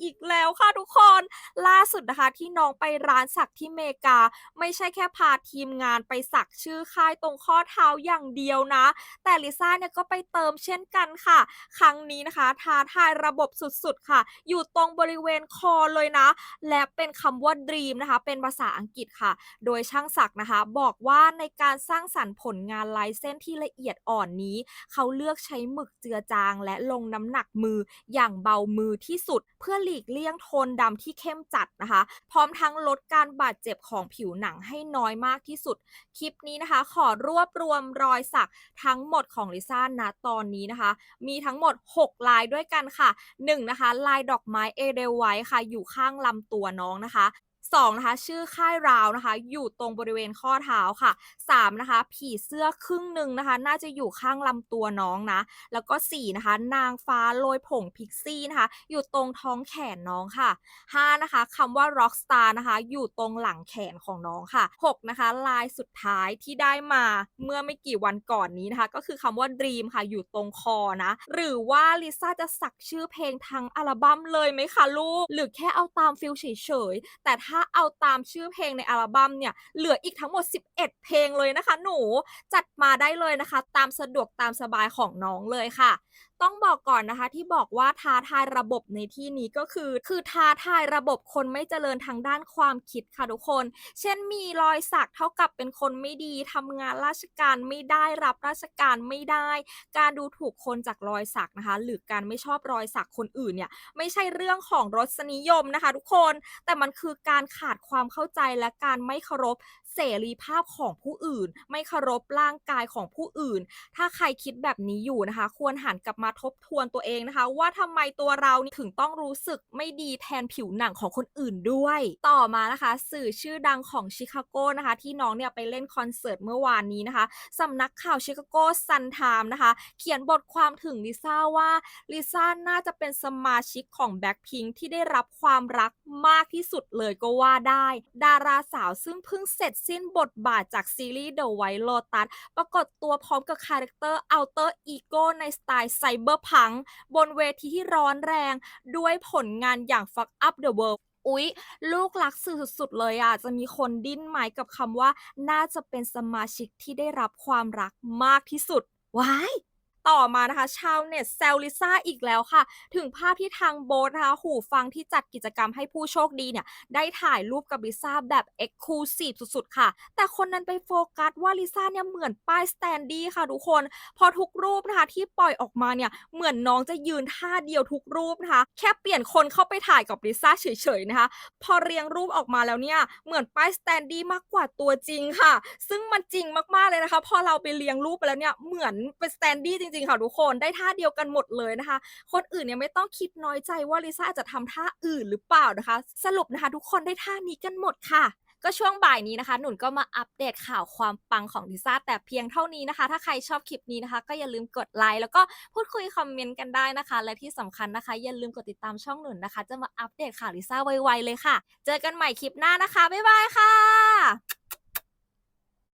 อีกแล้วค่ะทุกคน ล่าสุดนะคะที่น้องไปร้านสักที่เมกา ไม่ใช่แค่พาทีมงานไปสักชื่อค่ายตรงข้อเท้าอย่างเดียวนะ แต่ลิซ่าเนี่ยก็ไปเติมเช่นกันค่ะ ครั้งนี้นะคะท้าทายระบบสุดๆค่ะ อยู่ตรงบริเวณคอเลยนะ และเป็นคำว่า dream นะคะ เป็นภาษาอังกฤษค่ะ โดยช่างศักนะคะ บอกว่าในการสร้างสรรค์ผลงานลายเส้นที่ละเอียดอ่อนนี้ เขาเลือกใช้หมึกเจือจาง และลงน้ำหนักมืออย่างเบามือที่สุดเพื่อหลีกเลี่ยงโทนดำที่เข้มจัดนะคะ พร้อมทั้งลดการบาดเจ็บของผิวหนังให้น้อยมากที่สุด คลิปนี้นะคะ ขอรวบรวมรอยสักทั้งหมดของลิซ่านะตอนนี้นะคะ มีทั้งหมด 6 ลายด้วยกันค่ะ 1 นะคะ ลายดอกไม้เอเดลไว้ค่ะ อยู่ข้างลำตัวน้องนะคะ 2นะคะชื่อค่ายราวนะคะ อยู่ตรงบริเวณข้อเท้าค่ะ 3 นะคะ ผีเสื้อครึ่งหนึ่งนะคะ น่าจะอยู่ข้างลำตัวน้องนะ แล้วก็ 4 นะคะ นางฟ้าโรยผงพิกซี่นะคะ อยู่ตรงท้องแขนน้องค่ะ 5 นะคะคำว่า rock star นะคะ อยู่ตรงหลังแขนของน้องค่ะ 6 นะคะ ลายสุดท้ายที่ได้มาเมื่อไม่กี่วันก่อนนี้นะคะ ก็คือคำว่า dream ค่ะ อยู่ตรงคอนะ หรือว่าลิซ่าจะสักชื่อเพลงทั้งอัลบั้มเลยไหมคะลูก หรือแค่เอาตามฟิลเฉยๆแต่ถ้าเอาตามชื่อเพลงในอัลบั้มเนี่ยเหลืออีกทั้งหมด 11 เพลงเลยนะคะ หนูจัดมาได้เลยนะคะ ตามสะดวกตามสบายของน้องเลยค่ะต้องบอกก่อนนะคะที่บอกว่าท้าทายระบบในที่นี้ก็คือ คือท้าทายระบบคนไม่เจริญทางด้านความคิดค่ะทุกคน เช่นมีรอยสักเท่ากับเป็นคนไม่ดีทำงานราชการไม่ได้รับราชการไม่ได้ การดูถูกคนจากรอยสักนะคะ หรือการไม่ชอบรอยสักคนอื่นเนี่ยไม่ใช่เรื่องของรสนิยมนะคะ ทุกคน แต่มันคือการขาดความเข้าใจและการไม่เคารพเสรีภาพของผู้อื่น ไม่เคารพร่างกายของผู้อื่น ถ้าใครคิดแบบนี้อยู่นะคะ ควรหันกลับมาาทบทวนตัวเองนะคะ ว่าทำไมตัวเราถึงต้องรู้สึกไม่ดีแทนผิวหนังของคนอื่นด้วย ต่อมานะคะ สื่อชื่อดังของชิคาโกนะคะ ที่น้องเนี่ยไปเล่นคอนเสิร์ตเมื่อวานนี้นะคะสำนักข่าวชิคาโกซันไทม์นะคะ เขียนบทความถึงลิซ่าว่าลิซ่าน่าจะเป็นสมาชิกของแบ็คพิงที่ได้รับความรักมากที่สุดเลยก็ว่าได้ ดาราสาวซึ่งเพิ่งเสร็จสิ้นบทบาทจากซีรีส์ The White Lotus ปรากฏตัวพร้อมกับคาแรคเตอร์ Alter Ego ในสไตล์ไซเบอร์พังบนเวทีที่ร้อนแรงด้วยผลงานอย่าง Fuck Up the World อุ๊ย ลูกรักสื่อสุดๆเลยอะ จะมีคนดิ้นไหมกับคำว่า น่าจะเป็นสมาชิกที่ได้รับความรักมากที่สุดว้าย ต่อมานะคะชาวเน็ตแซวลิซ่าอีกแล้วค่ะ ถึงภาพที่ทางโบสนะคะหูฟังที่จัดกิจกรรมให้ผู้โชคดีเนี่ยได้ถ่ายรูปกับลิซ่าแบบเอ็กซ์คลูซีฟสุดๆ ค่ะ แต่คนนั้นไปโฟกัสว่าลิซ่าเนี่ยเหมือนป้ายสแตนดี้ค่ะทุกคน พอทุกรูปนะคะที่ปล่อยออกมาเนี่ยเหมือนน้องจะยืนท่าเดียวทุกรูปนะคะ แค่เปลี่ยนคนเข้าไปถ่ายกับลิซ่าเฉยๆนะคะ พอเรียงรูปออกมาแล้วเนี่ยเหมือนป้ายสแตนดี้มากกว่าตัวจริงค่ะ ซึ่งมันจริงมากๆเลยนะคะ พอเราไปเรียงรูปไปแล้วเนี่ยเหมือนเป็นสแตนดี้จริงๆค่ะทุกคนได้ท่าเดียวกันหมดเลยนะคะ คนอื่นเนี่ยไม่ต้องคิดน้อยใจว่าลิซ่าจจะทำท่าอื่นหรือเปล่านะคะ สรุปนะคะ ทุกคนได้ท่านี้กันหมดค่ะก็ช่วงบ่ายนี้นะคะ หนุนก็มาอัปเดตข่าวความปังของลิซ่าแต่เพียงเท่านี้นะคะ ถ้าใครชอบคลิปนี้นะคะ ก็อย่าลืมกดไลค์แล้วก็พูดคุยคอมเมนต์กันได้นะคะ และที่สำคัญนะคะ อย่าลืมกดติดตามช่องหนุนนะคะ จะมาอัปเดตข่าวลิซ่าไวๆเลยค่ะ เจอกันใหม่คลิปหน้านะคะบ๊ายบายค่ะ